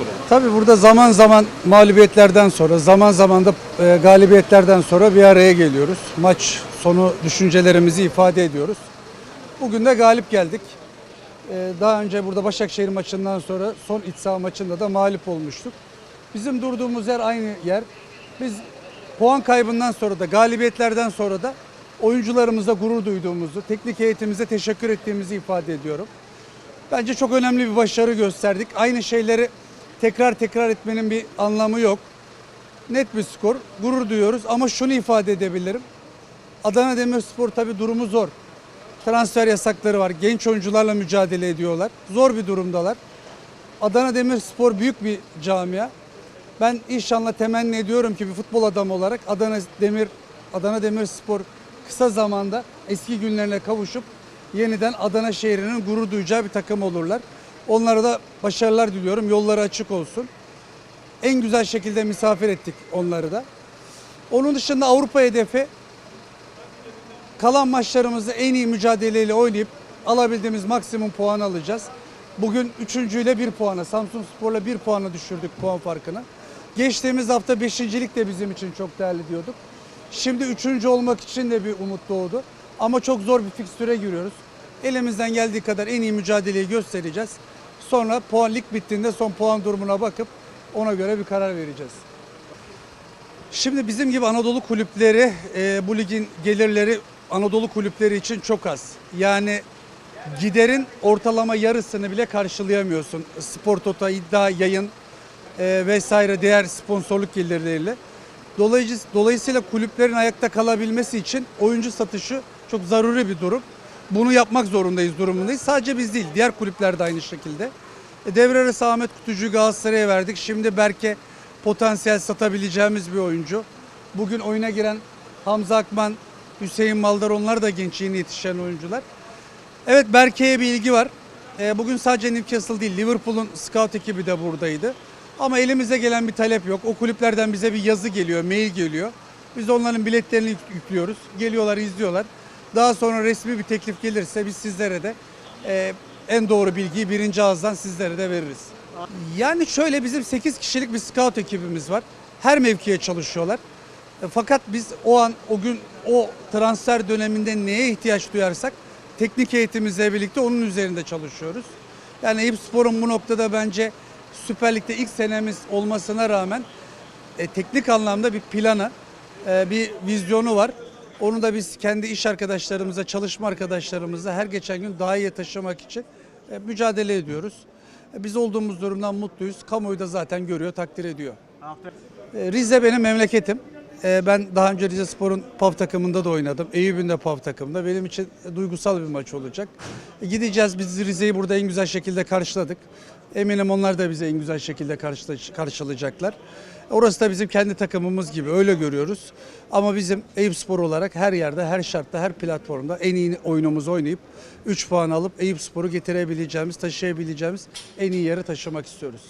Spor'a? Tabii burada zaman zaman mağlubiyetlerden sonra, zaman zaman da e, galibiyetlerden sonra bir araya geliyoruz. Maç sonu düşüncelerimizi ifade ediyoruz. Bugün de galip geldik. E, daha önce burada Başakşehir maçından sonra son iç saha maçında da mağlup olmuştuk. Bizim durduğumuz yer aynı yer. Biz puan kaybından sonra da galibiyetlerden sonra da oyuncularımıza gurur duyduğumuzu, teknik heyetimize teşekkür ettiğimizi ifade ediyorum. Bence çok önemli bir başarı gösterdik. Aynı şeyleri tekrar tekrar etmenin bir anlamı yok. Net bir skor, gurur duyuyoruz ama şunu ifade edebilirim. Adana Demirspor tabii durumu zor. Transfer yasakları var. Genç oyuncularla mücadele ediyorlar. Zor bir durumdalar. Adana Demirspor büyük bir camia. Ben inşallah temenni ediyorum ki bir futbol adamı olarak Adana Demir Adana Demirspor kısa zamanda eski günlerine kavuşup yeniden Adana şehrinin gurur duyacağı bir takım olurlar. Onlara da başarılar diliyorum. Yolları açık olsun. En güzel şekilde misafir ettik onları da. Onun dışında Avrupa hedefi kalan maçlarımızı en iyi mücadeleyle oynayıp alabildiğimiz maksimum puan alacağız. Bugün üçüncüyle bir puana, Samsun Spor'la bir puana düşürdük puan farkını. Geçtiğimiz hafta beşincilik de bizim için çok değerli diyorduk. Şimdi üçüncü olmak için de bir umut doğdu. Ama çok zor bir fikstüre giriyoruz. Elimizden geldiği kadar en iyi mücadeleyi göstereceğiz. Sonra puan lig bittiğinde son puan durumuna bakıp ona göre bir karar vereceğiz. Şimdi bizim gibi Anadolu kulüpleri e, bu ligin gelirleri Anadolu kulüpleri için çok az. Yani giderin ortalama yarısını bile karşılayamıyorsun. Spor Toto, iddia, yayın e, vesaire diğer sponsorluk gelirleriyle. Dolayıcı- Dolayısıyla kulüplerin ayakta kalabilmesi için oyuncu satışı çok zaruri bir durum. Bunu yapmak zorundayız, durumundayız. Sadece biz değil, diğer kulüpler de aynı şekilde. E, devre arası Ahmet Kutucu'yu Galatasaray'a verdik. Şimdi Berke potansiyel satabileceğimiz bir oyuncu. Bugün oyuna giren Hamza Akman, Hüseyin Maldar onlar da genç yeni yetişen oyuncular. Evet Berke'ye bir ilgi var. E, bugün sadece Newcastle değil Liverpool'un scout ekibi de buradaydı. Ama elimize gelen bir talep yok. O kulüplerden bize bir yazı geliyor, mail geliyor. Biz onların biletlerini yük- yüklüyoruz. Geliyorlar, izliyorlar. Daha sonra resmi bir teklif gelirse biz sizlere de e, en doğru bilgiyi birinci ağızdan sizlere de veririz. Yani şöyle bizim 8 kişilik bir scout ekibimiz var. Her mevkiye çalışıyorlar. E, Fakat biz o an o gün o transfer döneminde neye ihtiyaç duyarsak teknik eğitimimizle birlikte onun üzerinde çalışıyoruz. Yani Eyüp bu noktada bence Süper Lig'de ilk senemiz olmasına rağmen e, teknik anlamda bir planı, e, bir vizyonu var. Onu da biz kendi iş arkadaşlarımıza, çalışma arkadaşlarımıza her geçen gün daha iyi taşımak için e, mücadele ediyoruz. E, biz olduğumuz durumdan mutluyuz. Kamuoyu da zaten görüyor, takdir ediyor. E, Rize benim memleketim. Ben daha önce Rize Spor'un PAV takımında da oynadım. Eyüp'ün de PAV takımında. Benim için duygusal bir maç olacak. Gideceğiz biz Rize'yi burada en güzel şekilde karşıladık. Eminim onlar da bizi en güzel şekilde karşıla- karşılayacaklar. Orası da bizim kendi takımımız gibi öyle görüyoruz. Ama bizim Eyüp Spor olarak her yerde, her şartta, her platformda en iyi oyunumuzu oynayıp 3 puan alıp Eyüp Spor'u getirebileceğimiz, taşıyabileceğimiz en iyi yere taşımak istiyoruz.